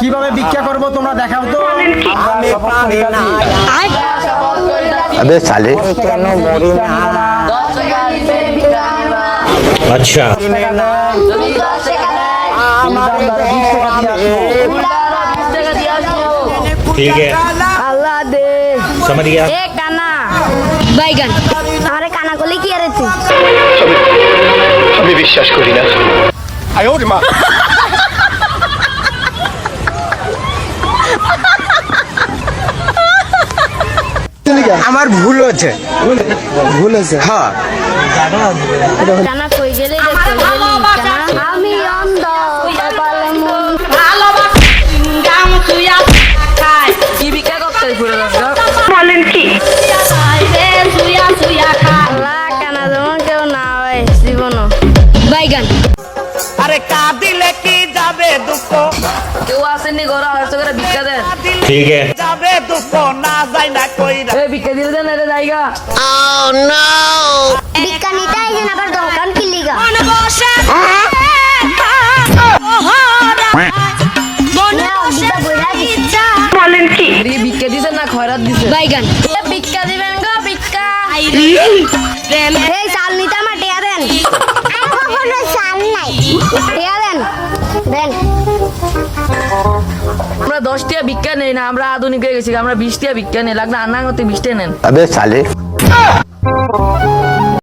কিভাবে ভিক্ষা করব তোমরা দেখাও তো अबे साले কেন মরি না अच्छा ठीक है আল্লাহ দে समझ गया এ কানা বাইগান আমারে কানা করলে কি আরে তুই আমি বিশ্বাস করি না আচ্ছা। আমার ভুল হয়েছে ভুল হয়েছে। হ্যাঁ। আরে ঘর ঠিক আছে। যাবে দুঃখ? না যায় না ভিক্ষা দিলে দেন এটা জায়গা। বিজ্ঞানীটা এই যে আবার দোকান কিলিগা এদিকে ভিক্ষা দিছে না খয়রাত দিছে? বাইগান। ভিক্ষা দিবেন গো ভিক্ষা। এই চাল নিতে আমার টিয়া দেন। কোনো চাল নাই। টিয়া দেন। আমরা দশ টিয়া ভিক্ষা নেই না আমরা আধুনিক হয়ে গেছি আমরা বিশ টিয়া ভিক্ষা নেই লাগলে আন্না করতে বিশ নেন। আবে সালে